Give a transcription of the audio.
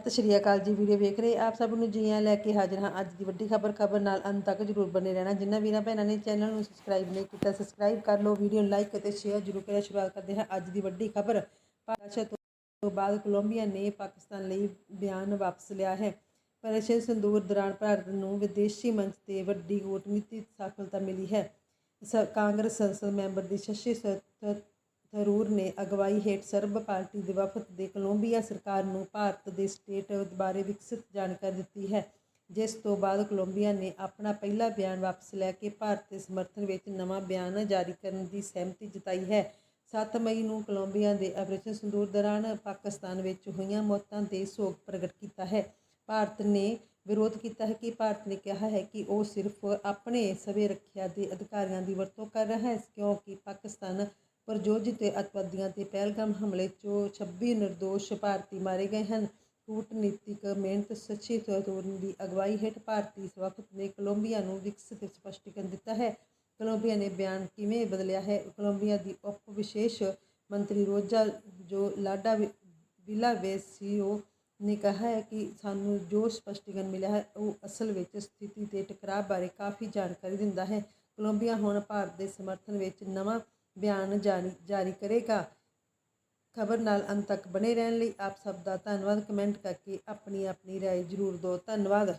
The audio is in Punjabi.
ਸਤਿ ਸ਼੍ਰੀ ਅਕਾਲ ਜੀ ਵੀਡੀਓ ਵੇਖ ਰਹੇ ਆਪ ਸਭ ਨੂੰ ਜੀ ਆਇਆਂ ਲੈ ਕੇ ਹਾਜ਼ਰ ਹਾਂ ਅੱਜ ਦੀ ਵੱਡੀ ਖਬਰ ਖਬਰ ਨਾਲ ਅੰਤ ਤੱਕ ਜਰੂਰ ਬਣੇ ਰਹਿਣਾ। ਜਿੰਨਾ ਵੀਰਾਂ ਭੈਣਾਂ ਨੇ ਚੈਨਲ ਨੂੰ ਸਬਸਕ੍ਰਾਈਬ ਨਹੀਂ ਕੀਤਾ ਸਬਸਕ੍ਰਾਈਬ ਕਰ ਲਓ, ਵੀਡੀਓ ਨੂੰ ਲਾਈਕ ਅਤੇ ਸ਼ੇਅਰ ਜਰੂਰ ਕਰਿਆ। ਸ਼ੁਰੂਆਤ ਕਰਦੇ ਹਾਂ ਅੱਜ ਦੀ ਵੱਡੀ ਖਬਰ। ਭਾਸ਼ਾ ਤੋਂ ਬਾਅਦ ਕੋਲੰਬੀਆ ਨੇ ਪਾਕਿਸਤਾਨ ਲਈ ਬਿਆਨ ਵਾਪਸ ਲਿਆ ਹੈ। ਆਪਰੇਸ਼ਨ ਸੰਦੂਰ ਦੌਰਾਨ ਭਾਰਤ ਨੂੰ ਵਿਦੇਸ਼ੀ ਮੰਚ ਤੇ ਵੱਡੀ ਕੂਟਨੀਤਿਕ ਸਫਲਤਾ ਮਿਲੀ ਹੈ। ਸ- ਕਾਂਗਰਸ ਸੰਸਦ ਮੈਂਬਰ ਦੀ ਸ਼ਸ਼ੀ ਸ- ਥਰੂਰ ਨੇ ਅਗਵਾਈ ਹੇਠ ਸਰਬ ਪਾਰਟੀ ਦੇ ਵਫਦ ਦੇ ਕੋਲੰਬੀਆ ਸਰਕਾਰ ਨੂੰ ਭਾਰਤ ਦੇ ਸਟੇਟ ਬਾਰੇ ਵਿਕਸਿਤ ਜਾਣਕਾਰੀ ਦਿੱਤੀ ਹੈ, ਜਿਸ ਤੋਂ ਬਾਅਦ ਕੋਲੰਬੀਆ ਨੇ ਆਪਣਾ ਪਹਿਲਾ ਬਿਆਨ ਵਾਪਸ ਲੈ ਕੇ ਭਾਰਤ ਦੇ ਸਮਰਥਨ ਵਿੱਚ ਨਵਾਂ ਬਿਆਨ ਜਾਰੀ ਕਰਨ ਦੀ ਸਹਿਮਤੀ ਜਤਾਈ ਹੈ। 7 ਮਈ ਨੂੰ ਕੋਲੰਬੀਆ ਦੇ ਆਪਰੇਸ਼ਨ ਸੰਦੂਰ ਦੌਰਾਨ ਪਾਕਿਸਤਾਨ ਵਿੱਚ ਹੋਈਆਂ ਮੌਤਾਂ ਤੇ ਸੋਗ ਪ੍ਰਗਟ ਕੀਤਾ ਹੈ। ਭਾਰਤ ਨੇ ਵਿਰੋਧ ਕੀਤਾ ਹੈ ਕਿ ਭਾਰਤ ਨੇ ਕਿਹਾ ਹੈ ਕਿ ਉਹ ਸਿਰਫ ਆਪਣੇ ਸਵੇ ਰੱਖਿਆ ਦੇ ਅਧਿਕਾਰੀਆਂ ਦੀ ਵਰਤੋਂ ਕਰ ਰਿਹਾ ਹੈ, ਕਿਉਂਕਿ ਪਾਕਿਸਤਾਨ ਪ੍ਰਯੋਜਿਤ ਅਤਵਾਦੀਆਂ ਤੇ ਪਹਿਲਗਾਮ ਹਮਲੇ 'ਚੋਂ 26 ਨਿਰਦੋਸ਼ ਭਾਰਤੀ ਮਾਰੇ ਗਏ ਹਨ, ਕੂਟਨੀਤਿਕ ਮਿਹਨਤ ਸੱਚੀ ਥਰੂਰ ਦੀ ਅਗਵਾਈ ਹੇਠ ਭਾਰਤੀ ਵਫਦ ਨੇ ਕੋਲੰਬੀਆ ਨੂੰ ਵਿਕਸਿਤ ਸਪਸ਼ਟੀਕਰਨ ਦਿੱਤਾ ਹੈ। ਕੋਲੰਬੀਆ ਨੇ ਬਿਆਨ ਕਿਵੇਂ ਬਦਲਿਆ ਹੈ? ਕੋਲੰਬੀਆ ਦੀ ਉਪ ਵਿਸ਼ੇਸ਼ ਮੰਤਰੀ ਰੋਜਾ ਜੋ ਲਾਡਾ ਵਿ- ਵਿਲਾਵੇਸੀਓ ਨੇ ਕਿਹਾ ਹੈ ਕਿ ਸਾਨੂੰ ਜੋ ਸਪਸ਼ਟੀਕਰਨ ਮਿਲਿਆ ਹੈ, ਉਹ ਅਸਲ ਵਿੱਚ ਸਥਿਤੀ ਦੇ ਟਕਰਾਅ ਬਾਰੇ ਕਾਫੀ ਜਾਣਕਾਰੀ ਦਿੰਦਾ ਹੈ। ਕੋਲੰਬੀਆ ਹੁਣ ਭਾਰਤ ਦੇ ਸਮਰਥਨ ਵਿੱਚ ਨਵਾਂ ਬਿਆਨ ਜਾਰੀ ਜਾਰੀ ਕਰੇਗਾ ਖਬਰ ਨਾਲ ਅੰਤ ਤੱਕ ਬਣੇ ਰਹਿਣ ਲਈ ਆਪ ਸਭ ਦਾ ਧੰਨਵਾਦ ਕਮੈਂਟ ਕਰਕੇ ਆਪਣੀ ਆਪਣੀ رائے ਜ਼ਰੂਰ ਦਿਓ ਧੰਨਵਾਦ